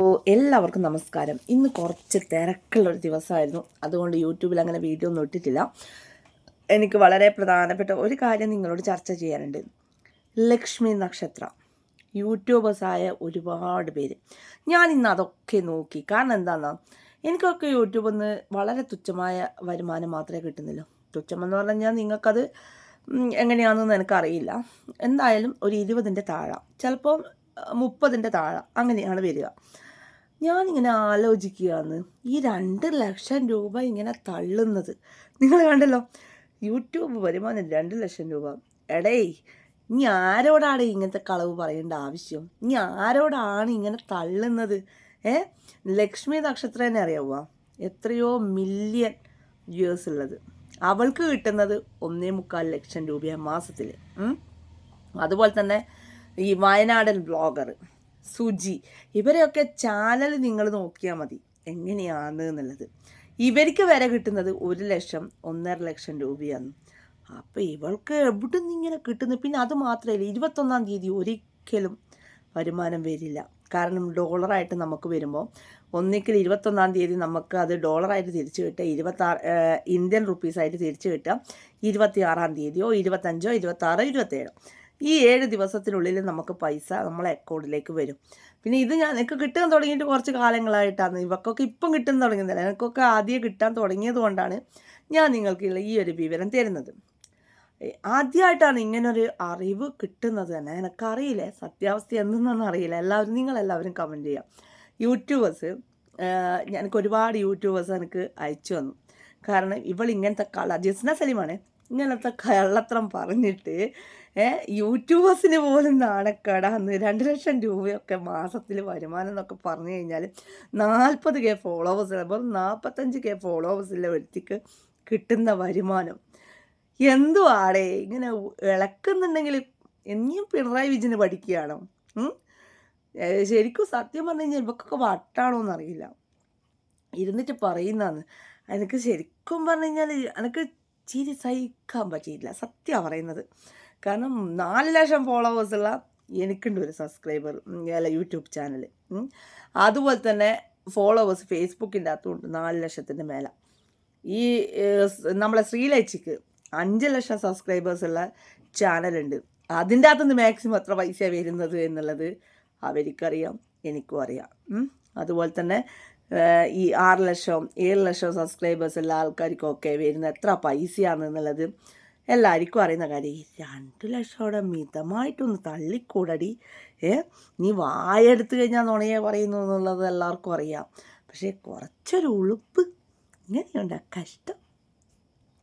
ഓ എല്ലാവർക്കും നമസ്കാരം. ഇന്ന് കുറച്ച് തിരക്കുള്ള ഒരു ദിവസമായിരുന്നു. അതുകൊണ്ട് യൂട്യൂബിൽ അങ്ങനെ വീഡിയോ ഒന്നും ഇട്ടിട്ടില്ല. എനിക്ക് വളരെ പ്രധാനപ്പെട്ട ഒരു കാര്യം നിങ്ങളോട് ചർച്ച ചെയ്യാനുണ്ട്. ലക്ഷ്മി നക്ഷത്രം. യൂട്യൂബേഴ്സായ ഒരുപാട് പേര്. ഞാൻ ഇന്ന് അതൊക്കെ നോക്കി. കാരണം എന്താണെന്നാ എനിക്കൊക്കെ യൂട്യൂബിൽ നിന്ന് വളരെ തുച്ഛമായ വരുമാനം മാത്രമേ കിട്ടുന്നുള്ളൂ. തുച്ഛമെന്ന് പറഞ്ഞാൽ നിങ്ങൾക്കത് എങ്ങനെയാണെന്ന് എനിക്കറിയില്ല. എന്തായാലും ഒരു ഇരുപതിന്റെ താഴെ. ചിലപ്പോൾ മുപ്പതിന്റെ താഴെ. അങ്ങനെയാണ് വരിക. ഞാനിങ്ങനെ ആലോചിക്കുകയാണ്. ഈ രണ്ട് ലക്ഷം രൂപ ഇങ്ങനെ തള്ളുന്നത്. നിങ്ങൾ കണ്ടല്ലോ യൂട്യൂബ് വരുമാനം രണ്ട് ലക്ഷം രൂപ. എടേ ഇനി ആരോടാണ് ഇങ്ങനത്തെ കളവ് പറയേണ്ട ആവശ്യം? ഇനി ആരോടാണ് ഇങ്ങനെ തള്ളുന്നത്? ഏ? ലക്ഷ്മി നക്ഷത്രനെ അറിയാവുക എത്രയോ മില്യൺ വ്യൂസ് ഉള്ളത്. അവൾക്ക് കിട്ടുന്നത് ഒന്നേ മുക്കാൽ ലക്ഷം രൂപയാണ് മാസത്തിൽ അതുപോലെ തന്നെ ഈ വയനാടൻ ബ്ലോഗർ സുജി ഇവരെയൊക്കെ ചാനൽ നിങ്ങൾ നോക്കിയാൽ മതി. എങ്ങനെയാണ് എന്നുള്ളത്. ഇവർക്ക് വരെ കിട്ടുന്നത് ഒരു ലക്ഷം ഒന്നര ലക്ഷം രൂപയാണ്. അപ്പോൾ ഇവൾക്ക് എവിടെ നിന്ന് ഇങ്ങനെ കിട്ടുന്നു പിന്നെ അത് മാത്രമല്ല ഇരുപത്തൊന്നാം തീയതി ഒരിക്കലും വരുമാനം വരില്ല. കാരണം ഡോളറായിട്ട് നമുക്ക് വരുമ്പോൾ ഒന്നിക്കൽ ഇരുപത്തൊന്നാം തീയതി നമുക്ക് അത് ഡോളറായിട്ട് തിരിച്ചു കിട്ടുക ഇരുപത്താറ് ഇന്ത്യൻ റുപ്പീസായിട്ട് തിരിച്ചു കിട്ടുക ഇരുപത്തി ആറാം തീയതിയോ ഇരുപത്തഞ്ചോ ഇരുപത്താറോ ഇരുപത്തേഴോ. ഈ ഏഴ് ദിവസത്തിനുള്ളിൽ നമുക്ക് പൈസ നമ്മളെ അക്കൗണ്ടിലേക്ക് വരും. പിന്നെ ഇത് ഞാൻ എനിക്ക് കിട്ടാൻ തുടങ്ങിയിട്ട് കുറച്ച് കാലങ്ങളായിട്ടാണ്. ഇവക്കൊക്കെ ഇപ്പം കിട്ടാൻ തുടങ്ങുന്നില്ല എനിക്കൊക്കെ ആദ്യം കിട്ടാൻ തുടങ്ങിയത് കൊണ്ടാണ് ഞാൻ നിങ്ങൾക്ക് ഈ ഒരു വിവരം തരുന്നത്. ആദ്യമായിട്ടാണ് ഇങ്ങനൊരു അറിവ് കിട്ടുന്നത് തന്നെ. എനിക്കറിയില്ല. സത്യാവസ്ഥ എന്തെന്നൊന്നും അറിയില്ല. എല്ലാവരും നിങ്ങളെല്ലാവരും കമന്റ് ചെയ്യാം. യൂട്യൂബേഴ്സ് എനിക്ക് ഒരുപാട് യൂട്യൂബേഴ്സ് എനിക്ക് അയച്ചു തന്നു. കാരണം ഇവൾ ഇങ്ങനത്തെ കള ജസ്ന സലീമാണ്. ഇങ്ങനത്തെ കള്ളത്രം പറഞ്ഞിട്ട് യൂട്യൂബേഴ്സിന് പോലും നാണക്കേടാന്ന് രണ്ട് ലക്ഷം രൂപയൊക്കെ മാസത്തിൽ വരുമാനം എന്നൊക്കെ പറഞ്ഞു കഴിഞ്ഞാൽ നാൽപ്പത് കെ ഫോളോവേഴ്സ് അപ്പോൾ നാൽപ്പത്തഞ്ച് കെ ഫോളോവേഴ്സിലെ വ്യക്തിക്ക് കിട്ടുന്ന വരുമാനം. എന്തുവാടേ ഇങ്ങനെ ഇളക്കുന്നുണ്ടെങ്കിൽ ഇനിയും പിണറായി വിജയന് പഠിക്കുകയാണോ. ശരിക്കും സത്യം പറഞ്ഞു കഴിഞ്ഞാൽ ഇവക്കൊക്കെ വട്ടാണോ എന്നറിയില്ല. ഇരുന്നിട്ട് പറയുന്നതാണ്. എനിക്ക് ശരിക്കും പറഞ്ഞു കഴിഞ്ഞാൽ എനിക്ക് ചിരി സഹിക്കാൻ പറ്റിയില്ല സത്യമാണ് പറയുന്നത്. കാരണം നാല് ലക്ഷം ഫോളോവേഴ്സുള്ള എനിക്കുണ്ട് ഒരു സബ്സ്ക്രൈബർ അല്ല യൂട്യൂബ് ചാനൽ. അതുപോലെ തന്നെ ഫോളോവേഴ്സ് ഫേസ്ബുക്കിന്റെ അകത്തുണ്ട് നാല് ലക്ഷത്തിന്റെ മേലെ. ഈ നമ്മളെ ശ്രീലേച്ചിക്ക് അഞ്ച് ലക്ഷം സബ്സ്ക്രൈബേഴ്സ് ഉള്ള ചാനലുണ്ട്. അതിന്റെ അകത്തുനിന്ന് മാക്സിമം എത്ര പൈസ വരുന്നത് എന്നുള്ളത് അവർക്കറിയാം എനിക്കും അറിയാം. അതുപോലെ തന്നെ ഈ ആറ് ലക്ഷം ഏഴ് ലക്ഷം സബ്സ്ക്രൈബേഴ്സ് എല്ലാ ആൾക്കാർക്കൊക്കെ വരുന്ന എത്ര പൈസയാണ് എന്നുള്ളത് എല്ലാവർക്കും അറിയുന്ന കാര്യം ഈ രണ്ട് ലക്ഷത്തോടെ മിതമായിട്ടൊന്ന് തള്ളിക്കൂടടി. ഏ നീ വായെടുത്ത് കഴിഞ്ഞാൽ നുണയെ പറയുന്നു എന്നുള്ളത് എല്ലാവർക്കും അറിയാം. പക്ഷേ കുറച്ചൊരു ഉളുപ്പ് ഇങ്ങനെയുണ്ട് കഷ്ടം.